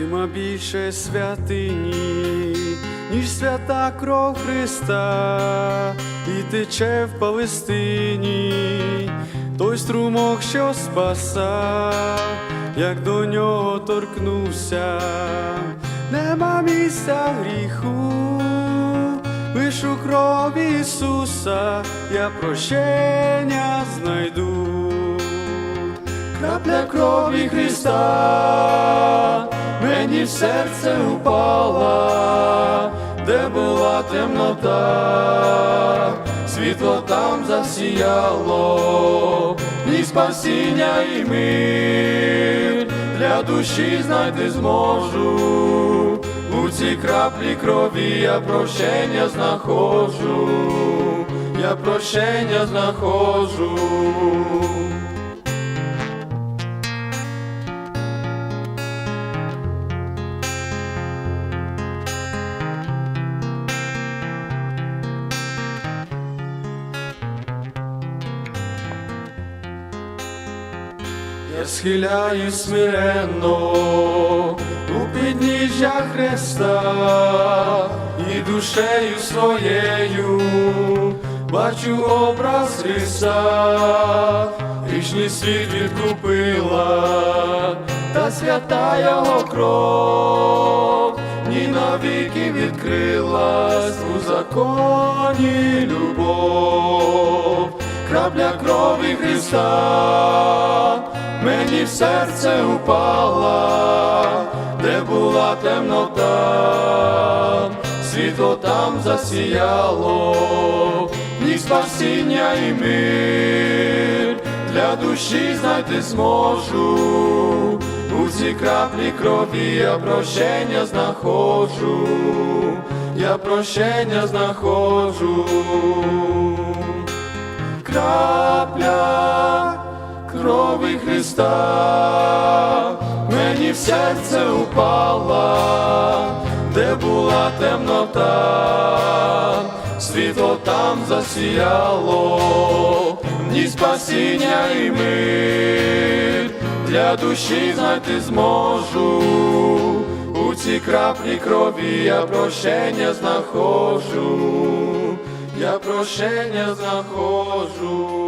Нема більше святині, ніж свята кров Христа, і тече в Палестині, той струмок, що спаса, як до нього торкнувся, нема місця гріху, лиш у крові Ісуса я прощення знайду крапля крові Христа, мені в серце упала, де була темнота, світло там засіяло, і спасіння і мир для душі знайти зможу. У цій краплі крові я прощення знаходжу, я прощення знаходжу. Я схиляю смиренно у підніжжя Христа і душею своєю бачу образ Христа, грішний світ відкупила, та свята його кров, ні навіки відкрилась. У законі любов крапля крові Христа, серце упала, де була темнота, світло там засіяло, ні спасіння і мир. Для душі знайти зможу. У цій краплі крові я прощення знаходжу, я прощення знаходжу. Крапля крові Христа, мені в серце упала, де була темнота, світло там засіяло, ні спасіння і мир для душі знайти зможу. У цій краплі крові я прощення знаходжу я прощення знаходжу.